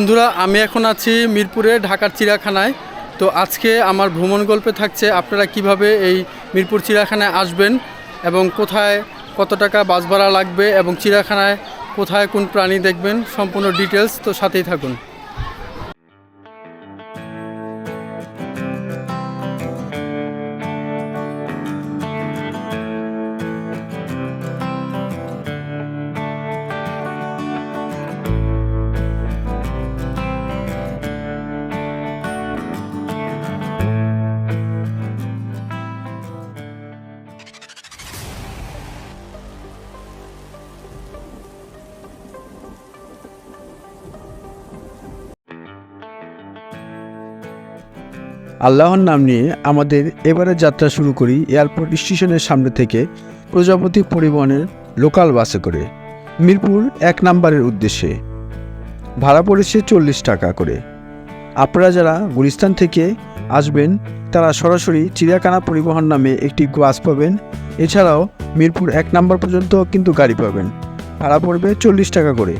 বন্ধুরা, আমি এখন আছি মিরপুরে, ঢাকার চিড়াখানায় তো আজকে আমার ভ্রমণ গল্পে থাকছে আপনারা কীভাবে এই মিরপুর চিড়াখানায় আসবেন এবং কোথায় কত টাকা বাস ভাড়া লাগবে এবং চিড়াখানায় কোথায় কোন প্রাণী দেখবেন, সম্পূর্ণ ডিটেলস তো সাথেই থাকুন। আল্লাহর নাম নিয়ে আমাদের এবারে যাত্রা শুরু করি এয়ারপোর্ট স্টেশনের সামনে থেকে প্রজাপতি পরিবহনের লোকাল বাসে করে। মিরপুর এক নম্বরের উদ্দেশ্যে। ভাড়া পড়েছে চল্লিশ টাকা করে। আপনারা যারা গুলিস্তান থেকে আসবেন, তারা সরাসরি চিড়িয়াখানা পরিবহন নামে একটি বাস পাবেন। এছাড়াও মিরপুর এক নম্বর পর্যন্ত কিন্তু গাড়ি পাবেন। ভাড়া পড়বে চল্লিশ টাকা করে।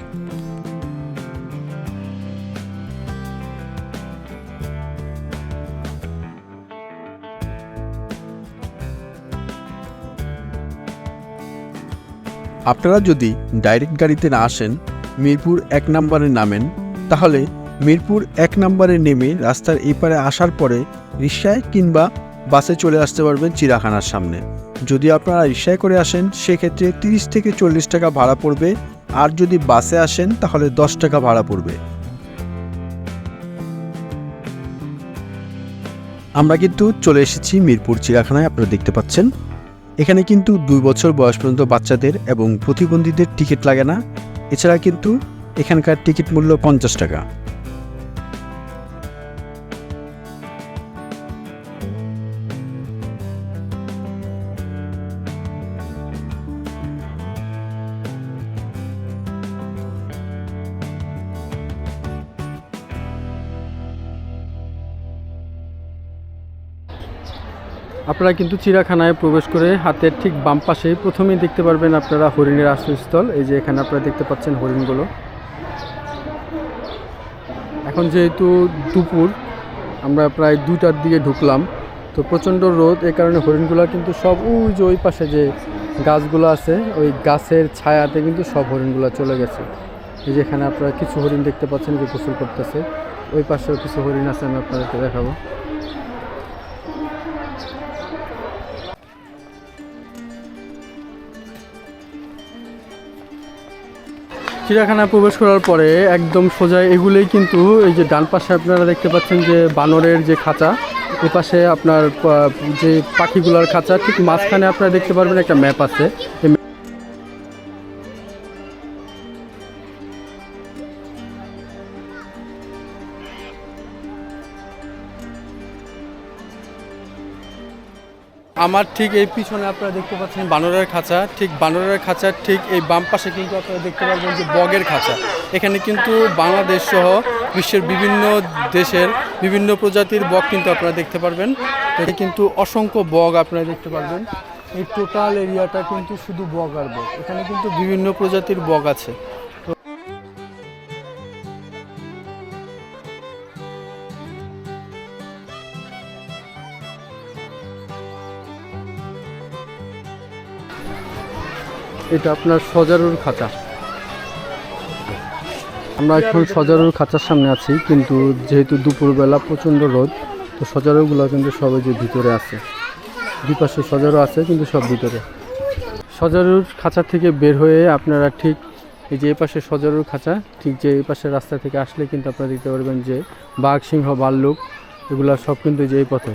আপনারা যদি ডাইরেক্ট গাড়িতে না আসেন, মিরপুর এক নম্বরে নামেন, তাহলে মিরপুর এক নম্বরে নেমে রাস্তার এপারে আসার পরে রিক্সায় কিংবা বাসে চলে আসতে পারবেন চিড়াখানার সামনে। যদি আপনারা রিক্সায় করে আসেন, সেক্ষেত্রে তিরিশ থেকে চল্লিশ টাকা ভাড়া পড়বে। আর যদি বাসে আসেন, তাহলে দশ টাকা ভাড়া পড়বে। আমরা কিন্তু চলে এসেছি মিরপুর চিড়িয়াখানায়, আপনারা দেখতে পাচ্ছেন। এখানে কিন্তু দুই বছর বয়স পর্যন্ত বাচ্চাদের এবং প্রতিবন্ধীদের টিকিট লাগে না। এছাড়া কিন্তু এখানকার টিকিট মূল্য পঞ্চাশ টাকা। আপনারা কিন্তু চিড়িয়াখানায় প্রবেশ করে হাতের ঠিক বাম পাশেই প্রথমেই দেখতে পারবেন আপনারা হরিণের আশ্রয়স্থল। এই যে এখানে আপনারা দেখতে পাচ্ছেন হরিণগুলো। এখন যেহেতু দুপুর, আমরা প্রায় দুটার দিকে ঢুকলাম, তো প্রচণ্ড রোদ এই কারণে হরিণগুলো কিন্তু সব ওই যে ওই পাশে যে গাছগুলো আছে, ওই গাছের ছায়াতে কিন্তু সব হরিণগুলো চলে গেছে। এই যে এখানে আপনারা কিছু হরিণ দেখতে পাচ্ছেন যে গোসল করতেছে। ওই পাশেও কিছু হরিণ আছে, আমি আপনাদেরকে দেখাবো। চিড়িয়াখানায় প্রবেশ করার পরে একদম সোজা এগুলোই কিন্তু এই যে ডান পাশে আপনারা দেখতে পাচ্ছেন যে বানরের যে খাঁচা এপাশে পাশে আপনার যে পাখিগুলোর খাঁচা, ঠিক মাঝখানে আপনারা দেখতে পারবেন একটা ম্যাপ আছে। আমার ঠিক এই পিছনে আপনারা দেখতে পাচ্ছেন বানরের খাঁচা। ঠিক বানরের খাঁচার ঠিক এই বাম পাশে কিন্তু আপনারা দেখতে পারবেন যে বগের খাঁচা। এখানে কিন্তু বাংলাদেশ সহ বিশ্বের বিভিন্ন দেশের বিভিন্ন প্রজাতির বগ কিন্তু আপনারা দেখতে পারবেন। এখানে কিন্তু অসংখ্য বগ আপনারা দেখতে পারবেন। এই টোটাল এরিয়াটা কিন্তু শুধু বগ আর বগ। এখানে কিন্তু বিভিন্ন প্রজাতির বগ আছে। এটা আপনার সজারুর খাঁচা। আমরা এখন সজারুর খাঁচার সামনে আছি, কিন্তু যেহেতু দুপুরবেলা প্রচণ্ড রোদ, তো সজারুগুলো কিন্তু সবাই যে ভিতরে আছে। দুপাশে সজারু আছে, কিন্তু সব ভিতরে। সজারুর খাঁচা থেকে বের হয়ে আপনারা ঠিক এই যে এই পাশে সজারুর খাঁচা, ঠিক যে এই পাশের রাস্তা থেকে আসলে কিন্তু আপনারা দেখতে পারবেন যে বাঘ সিংহ ভাল্লুক এগুলা সব কিন্তু যে এই পথে।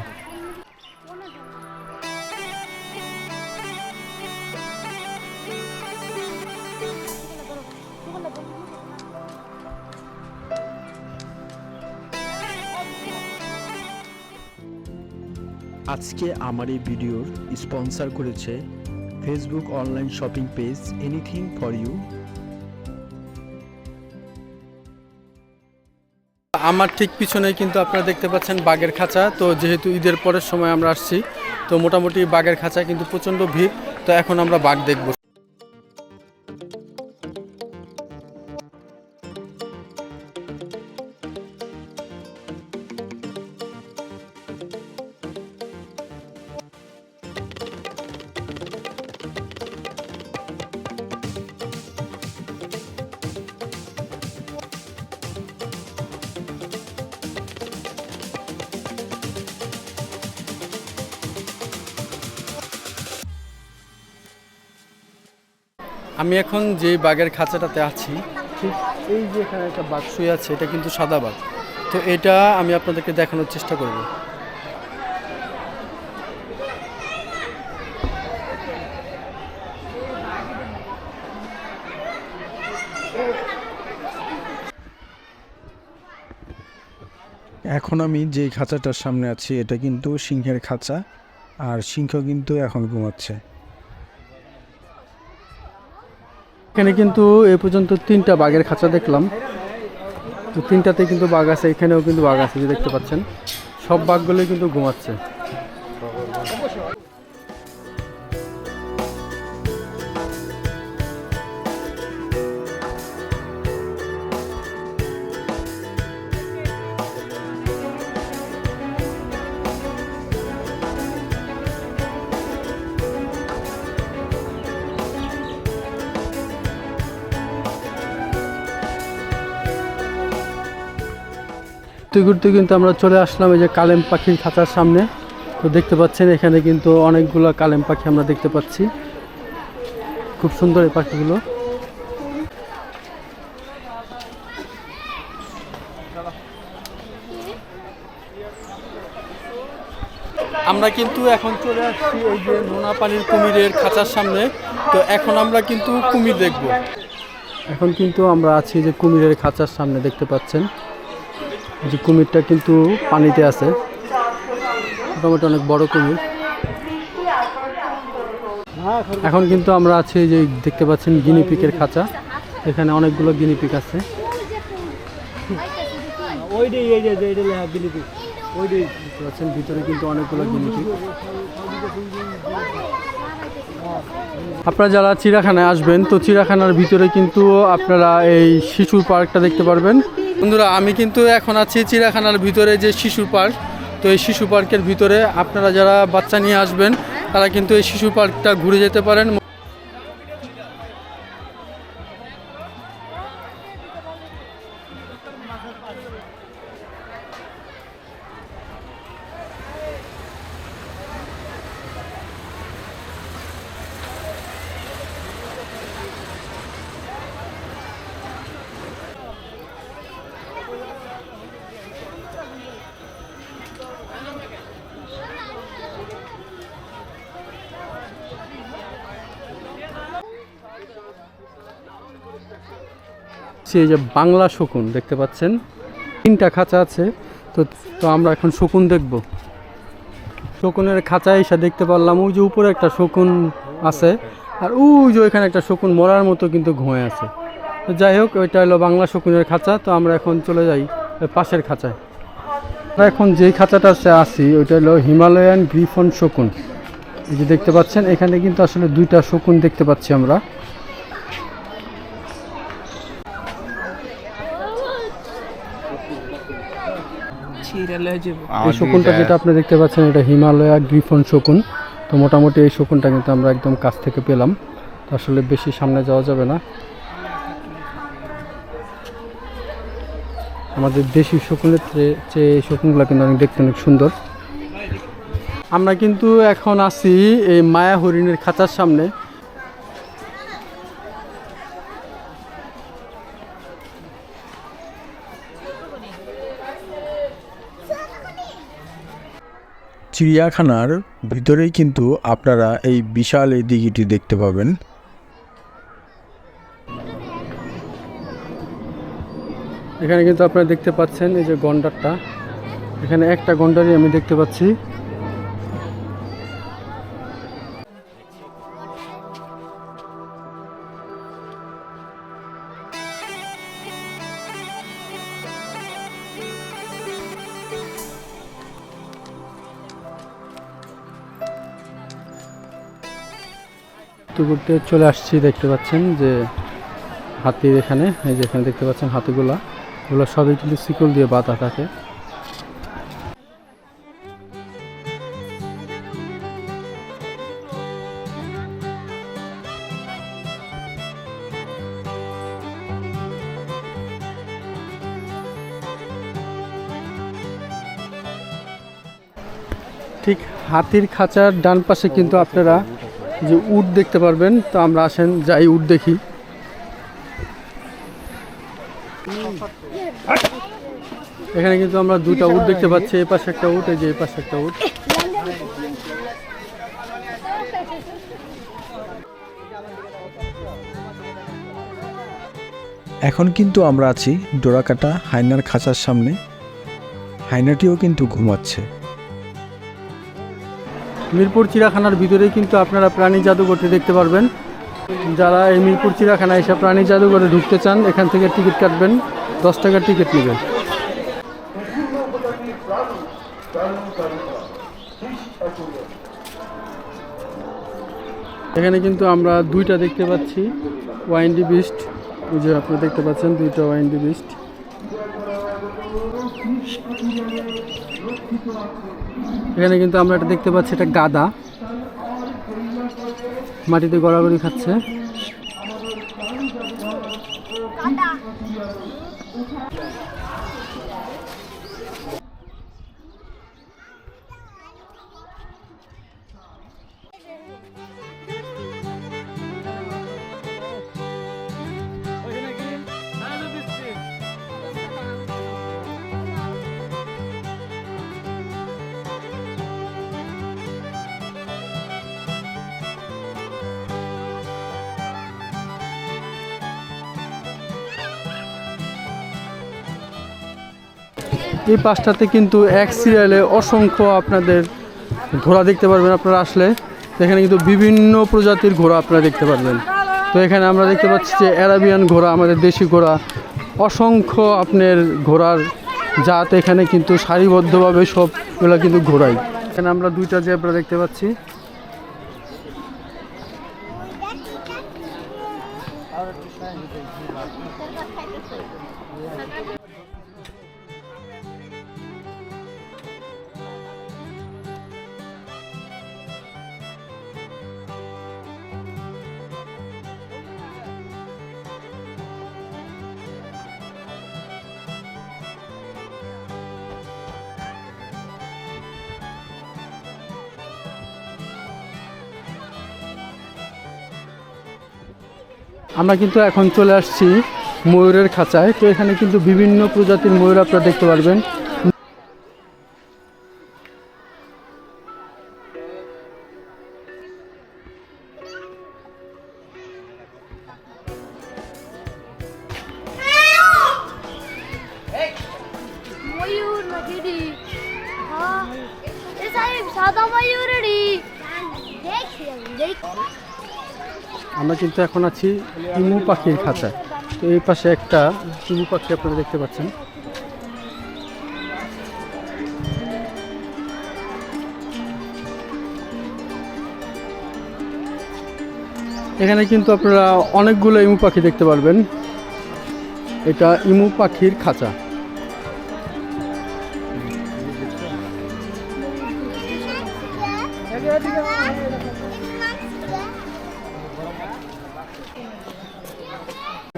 আজকে আমার এই ভিডিওর স্পন্সর করেছে Facebook online shopping page anything for you. আমার ঠিক পিছনে কিন্তু আপনারা দেখতে পাচ্ছেন বাঘের খাঁচা। তো যেহেতু ঈদের পরের সময় আমরা আসছি, তো মোটামুটি বাঘের খাঁচা কিন্তু প্রচণ্ড ভিড়। তো এখন আমরা বাঘ দেখব। আমি এখন যে বাঘের খাঁচাটাতে আছি, ঠিক এই যে এখানে একটা বাঘ শুয়ে আছে, এটা কিন্তু সাদা বাঘ। তো এটা আমি আপনাদেরকে দেখানোর চেষ্টা করব। এখন আমি যে খাঁচাটার সামনে আছি, এটা কিন্তু সিংহের খাঁচা, আর সিংহ কিন্তু এখন ঘুমাচ্ছে। এখানে কিন্তু এ পর্যন্ত তিনটা বাঘের খাঁচা দেখলাম। তো তিনটাতে কিন্তু বাঘ আছে, এখানেও কিন্তু বাঘ আছে, যে দেখতে পাচ্ছেন। সব বাঘগুলোই কিন্তু ঘুমাচ্ছে। ঘুরতে ঘুরতে কিন্তু আমরা চলে আসলাম এই যে কালেম পাখির খাঁচার সামনে। তো দেখতে পাচ্ছেন এখানে কিন্তু অনেকগুলো কালেম পাখি আমরা দেখতে পাচ্ছি। খুব সুন্দর এই পাখিগুলো। আমরা কিন্তু এখন চলে আসছি এই যে নোনাপানির কুমিরের খাঁচার সামনে। তো এখন আমরা কিন্তু কুমির দেখব। এখন কিন্তু আমরা আছি যে কুমিরের খাঁচার সামনে দেখতে পাচ্ছেন। যে কুমিরটা কিন্তু পানিতে আছে। মোটামুটি অনেক বড় কুমির। এখন কিন্তু আমরা আছি যে দেখতে পাচ্ছেন গিনিপিকের খাঁচা। এখানে অনেকগুলো গিনিপিক আছে। আপনারা যারা চিড়াখানায় আসবেন, তো চিড়াখানার ভিতরে কিন্তু আপনারা এই শিশুর পার্কটা দেখতে পারবেন। বন্ধুরা, আমি কিন্তু এখন আছি চিড়াখানার ভিতরে যে শিশু পার্ক। তো এই শিশু পার্কের ভিতরে আপনারা যারা বাচ্চা নিয়ে আসবেন, তারা কিন্তু এই শিশু পার্কটা ঘুরে যেতে পারেন। সেই যে বাংলা শকুন, দেখতে পাচ্ছেন? তিনটা খাঁচা আছে। তো তো আমরা এখন শকুন দেখব। শকুনের খাঁচা এসে দেখতে পারলাম, ওই যে উপরে একটা শকুন আছে, আর ওই যে ওইখানে একটা শকুন মরার মতো কিন্তু ঘুমিয়ে আছে। তো যাই হোক, ওইটা হলো বাংলা শকুনের খাঁচা, তো আমরা এখন চলে যাই পাশের খাঁচায়। আমরা এখন যেই খাঁচাটাতে আসি, ওইটা হলো হিমালয়ান গ্রিফন শকুন। এই যে দেখতে পাচ্ছেন, এখানে কিন্তু আসলে দুইটা শকুন দেখতে পাচ্ছি আমরা। এই শকুনটা যেটা আপনি দেখতে পাচ্ছেন এটা হিমালয়া গ্রিফন শকুন। তো মোটামুটি এই শকুনটা কিন্তু আমরা একদম কাছ থেকে পেলাম। আসলে বেশি সামনে যাওয়া যাবে না। আমাদের দেশি শকুনের চেয়ে- এই শকুনগুলো কিন্তু অনেক দেখতে অনেক সুন্দর। আমরা কিন্তু এখন আছি এই মায়া হরিণের খাঁচার সামনে। চিড়িয়াখানার ভিতরেই কিন্তু আপনারা এই বিশাল এই দিঘিটি দেখতে পাবেন। এখানে কিন্তু আপনারা দেখতে পাচ্ছেন এই যে গন্ডারটা। এখানে একটা গন্ডারই আমি দেখতে পাচ্ছি। ঘুরতে চলে আসছি, দেখতে পাচ্ছেন যে হাতির এখানে, এই যে এখানে দেখতে পাচ্ছেন হাতিগুলা। এগুলো সবই কিন্তু শিকল দিয়ে বাঁধা থাকে। ঠিক হাতির খাঁচার ডান পাশে কিন্তু আপনারা যে উট দেখতে পারবেন, তো আমরা আসেন, যাই উট দেখি। এখানে কিন্তু আমরা দুটা উট দেখতে পাচ্ছি এই পাশে একটা উট, এই যে এই পাশে একটা উট। এখন কিন্তু আমরা আছি ডোরাকাটা হাইনার খাঁচার সামনে। হাইনাটিও কিন্তু ঘুমাচ্ছে। মিরপুর চিড়াখানার ভিতরে কিন্তু আপনারা প্রাণী জাদুঘরটি দেখতে পারবেন। যারা এই মিরপুর চিড়াখানা এসে প্রাণী জাদুঘরে ঢুকতে চান, এখান থেকে টিকিট কাটবেন, দশ টাকার টিকিট নেবেন। এখানে কিন্তু আমরা দুইটা দেখতে পাচ্ছি ওয়াইন্ডি বিস্ট। ওই যে আপনারা দেখতে পাচ্ছেন, দুইটা ওয়াইন্ডি বিস্ট। এখানে কিন্তু আমরা এটা দেখতে পাচ্ছি এটা গাদা। মাটিতে গড়াগড়ি খাচ্ছে। এই পাশটাতে কিন্তু এক সিরিয়ালে অসংখ্য আপনাদের ঘোড়া দেখতে পারবেন আপনারা আসলে। এখানে কিন্তু বিভিন্ন প্রজাতির ঘোড়া আপনারা দেখতে পারবেন। তো এখানে আমরা দেখতে পাচ্ছি যে অ্যারাবিয়ান ঘোড়া, আমাদের দেশি ঘোড়া, অসংখ্য আপনার ঘোড়ার জাত এখানে কিন্তু সারিবদ্ধভাবে সবগুলো কিন্তু ঘোড়াই। এখানে আমরা দুইটা জেব্রা দেখতে পাচ্ছি। আমরা কিন্তু এখন চলে আসছি ময়ূরের খাঁচায়। তো এখানে কিন্তু বিভিন্ন প্রজাতির ময়ূর আপনারা দেখতে পারবেন। আমরা কিন্তু এখন আছি ইমু পাখির খাঁচায়। তো এই পাশে একটা ইমু পাখি আপনারা দেখতে পাচ্ছেন। এখানে কিন্তু আপনারা অনেকগুলো ইমু পাখি দেখতে পারবেন। এটা ইমু পাখির খাঁচা।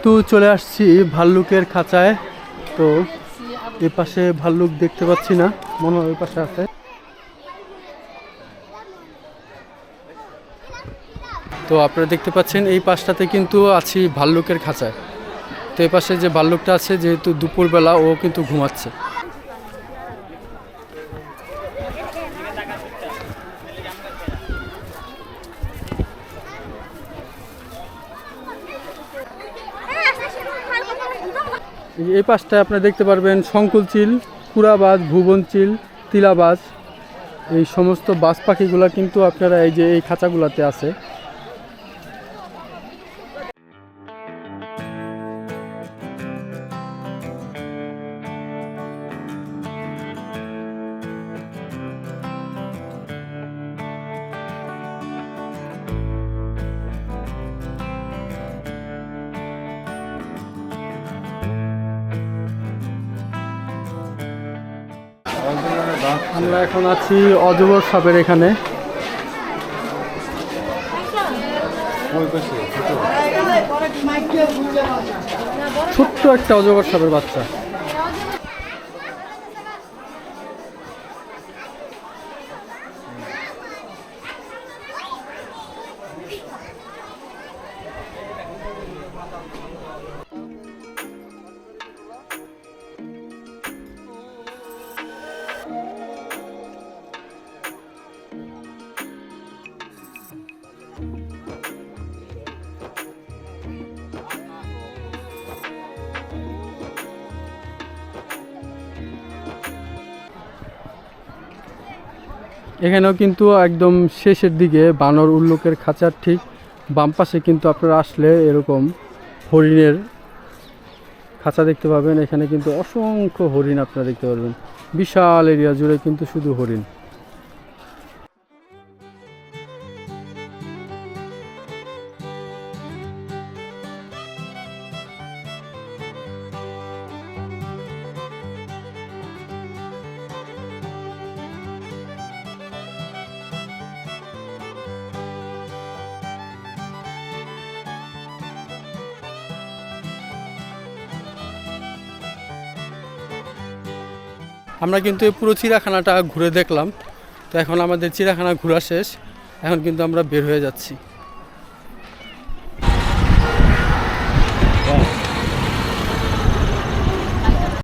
তো চলে আসছি ভাল্লুকের খাঁচায়, তো এ পাশে ভাল্লুক দেখতে পাচ্ছি না, মনে হয় পাশে আছে। তো আপনারা দেখতে পাচ্ছেন, এই পাশটাতে কিন্তু আছি ভাল্লুকের খাঁচায়। তো এই পাশে যে ভাল্লুকটা আছে, যেহেতু দুপুরবেলা ও কিন্তু ঘুমাচ্ছে। এই পাশটায় আপনারা দেখতে পারবেন শঙ্কুল চিল, কুড়াবাজ, ভুবন চিল, তিলাবাজ। এই সমস্ত বাজ পাখিগুলো কিন্তু আপনারা এই যে এই খাঁচাগুলোতে আছে। আমরা এখন আছি অজগর সাপের এখানে। ছোট্ট একটা অজগর সাপের বাচ্চা। এখানেও কিন্তু একদম শেষের দিকে বানর উল্লুকের খাঁচার ঠিক বাম পাশে কিন্তু আপনারা আসলে এরকম হরিণের খাঁচা দেখতে পাবেন। এখানে কিন্তু অসংখ্য হরিণ আপনারা দেখতে পারবেন। বিশাল এরিয়া জুড়ে কিন্তু শুধু হরিণ। আমরা কিন্তু পুরো চিড়াখানাটা ঘুরে দেখলাম। তো এখন আমাদের চিড়াখানা ঘোরা শেষ। এখন কিন্তু আমরা বের হয়ে যাচ্ছি।